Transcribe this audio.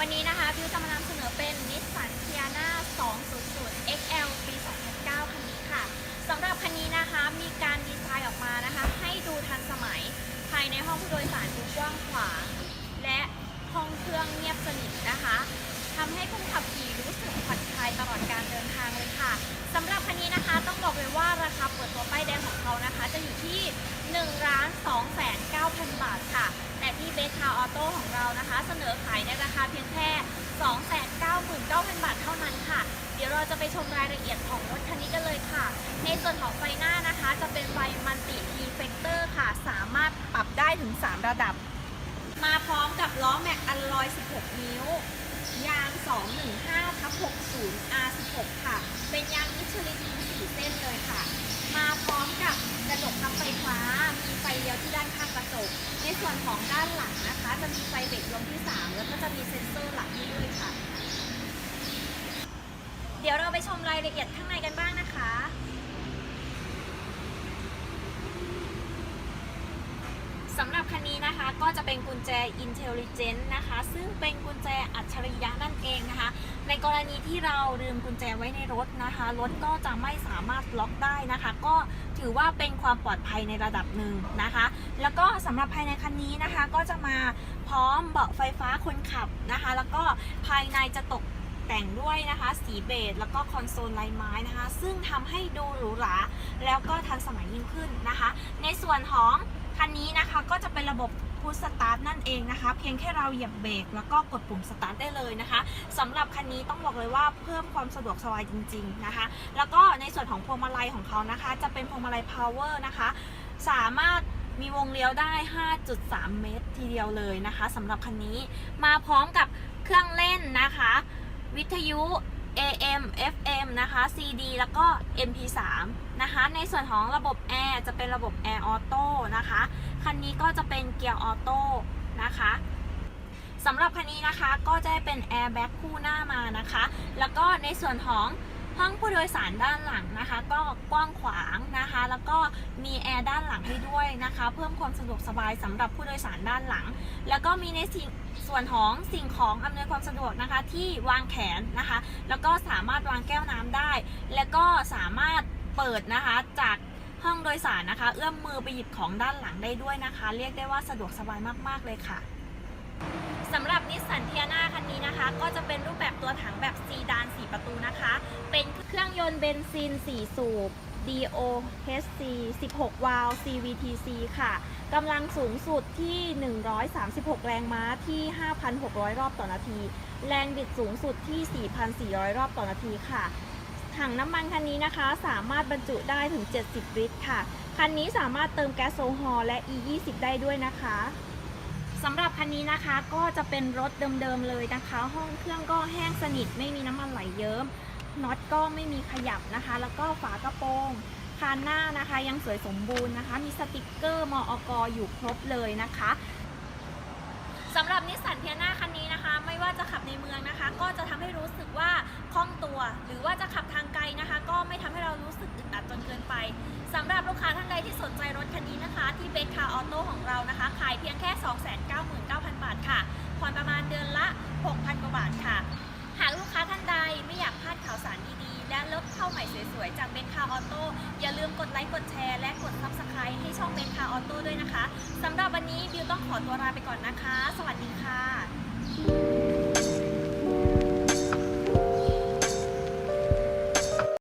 วันนี้นะคะบิวจะมานำเสนอเป็นนิสสันเทียนา200 XL ปี 2009 คันนี้ค่ะสำหรับคันนี้นะคะมีการดีไซน์ออกมานะคะ ให้ดูทันสมัยภายในห้องผู้โดยสารดูกว้างขวาง และห้องเครื่องเงียบสนิทนะคะทำให้คนขับขี่รู้สึกผ่อนคลายตลอดการเดินทางเลยค่ะสำหรับคันนี้นะคะต้องบอกเลยว่าราคาเปิดตัวป้ายแดงของเขานะคะ จะอยู่ที่1ล้าน2แสน9,000 บาทค่ะ ที่เบสคาออโต้ของเรานะคะ เสนอขายในราคาเพียงแค่ 299,000 บาทเท่านั้นค่ะ เดี๋ยวเราจะไปชมรายละเอียดของรถคันนี้กันเลยค่ะ ในส่วนของไฟหน้านะคะจะเป็นไฟมันติรีเฟกเตอร์ค่ะ สามารถปรับได้ถึง 3 ระดับ มาพร้อมกับล้อแม็กอัลลอย 16 นิ้วยาง 215ทับ60 R16 ค่ะ เป็นยางมิชลินทั้ง4เส้นเลยค่ะ มาพร้อมกับ ส่วนของด้านหลังนะคะ จะมีไฟเบรกลมที่ 3 แล้วก็จะมีเซ็นเซอร์หลังให้ด้วยค่ะ เดี๋ยวเราไปชมรายละเอียดข้างในกันบ้างนะคะสำหรับคัน นะคะก็จะเป็นกุญแจ Intelligent นะคะ ซึ่งเป็นกุญแจอัจฉริยะนั่นเองนะคะ ในกรณีที่เราลืมกุญแจไว้ในรถนะคะ รถก็จะไม่สามารถล็อกได้นะคะ ก็ถือว่าเป็นความปลอดภัยในระดับหนึ่งนะคะ แล้วก็สำหรับภายในคันนี้นะคะ ก็จะมาพร้อมเบาะไฟฟ้าคนขับนะคะ แล้วก็ภายในจะตกแต่งด้วยนะคะสีเบจแล้วก็คอนโซลลายไม้นะคะ ซึ่งทำให้ดูหรูหราแล้วก็ทันสมัยยิ่งขึ้นนะคะ ในส่วนของคันนี้นะคะก็จะเป็นระบบ พุสตาร์ทนั่นเองนะคะ เพียงแค่เราเหยียบเบรกแล้วก็กดปุ่มสตาร์ทได้เลยนะคะสำหรับคันนี้ต้องบอกเลยว่าเพิ่มความสะดวกสบายจริง ๆนะคะ แล้วก็ในส่วนของพวงมาลัยของเขานะคะ จะเป็นพวงมาลัย power นะคะ สามารถมีวงเลี้ยวได้ 5.3 เมตรทีเดียวเลยนะคะสำหรับคันนี้มาพร้อมกับเครื่องเล่นนะคะ วิทยุ AM FM นะคะ CD แล้วก็ MP3 นะคะ ในส่วนของระบบแอร์จะเป็นระบบแอร์ออโต้นะคะ คันนี้ก็จะเป็นเกียร์ออโต้นะคะสำหรับคันนี้นะคะก็จะเป็นแอร์แบ็กคู่หน้ามานะคะ แล้วก็ในส่วนของ ห้องผู้โดยสารด้านหลังนะคะ ก็กว้างขวางนะคะ แล้วก็มีแอร์ด้านหลังให้ด้วยนะคะ เพิ่มความสะดวกสบายสำหรับผู้โดยสารด้านหลัง แล้วก็มีในสิ่งส่วนของสิ่งของอำนวยความสะดวกนะคะ ที่วางแขนนะคะ แล้วก็สามารถวางแก้วน้ำได้ แล้วก็สามารถเปิดนะคะจากห้องโดยสารนะคะ เอื้อมมือไปหยิบของด้านหลังได้ด้วยนะคะ เรียกได้ว่าสะดวกสบายมาก ๆ เลยค่ะ สำหรับนิสสันเทียนาคันนี้นะคะ ก็จะเป็นรูปแบบตัวถังแบบซีดาน4ประตูนะคะ เป็นเครื่องยนต์เบนซิน 4 สูบ DOHC 16 วาล์ว CVTC ค่ะกำลังสูงสุดที่ 136 แรงม้าที่ 5,600 รอบต่อนาที แรงบิดสูงสุดที่ 4,400 รอบต่อนาทีค่ะ ถังน้ำมันคันนี้นะคะ สามารถบรรจุได้ถึง 70 ลิตรค่ะ คันนี้สามารถเติมแก๊สโซฮอลและ E20 ได้ด้วยนะคะ สำหรับคันนี้นะคะก็จะเป็นรถเดิมๆเลยนะคะ ห้องเครื่องก็แห้งสนิทไม่มีน้ำมันไหลเยิ้มน็อตก็ไม่มีขยับนะคะ แล้วก็ฝากระโปรงคานหน้านะคะยังสวยสมบูรณ์นะคะ มีสติกเกอร์มออกอยู่ครบเลยนะคะสำหรับนิสสันเทียนาคันนี้นะคะ ไม่ว่าจะขับในเมืองนะคะ ก็จะทำให้รู้สึกว่าคล่องตัว หรือว่าจะขับทางไกลนะคะ ก็ไม่ทำให้เรารู้สึกอึดอัดจนเกินไปสำหรับลูกค้าท่านใดที่สนใจรถคันนี้นะคะ ที่เบส โตของเรานะคะ ขายเพียงแค่ 299,000 บาทค่ะผ่อนประมาณเดือนละ 6,000 กว่าบาทค่ะ หากลูกค้าท่านใดไม่อยากพลาดข่าวสารดีๆ และรถเข้าใหม่สวยๆ จากเบนคาออโต้อย่าลืมกดไลค์กดแชร์และกดซับสไครต์ให้ช่องเบนคาออโต้ด้วยนะคะสำหรับวันนี้บิวต้องขอตัวลาไปก่อนนะคะ สวัสดีค่ะ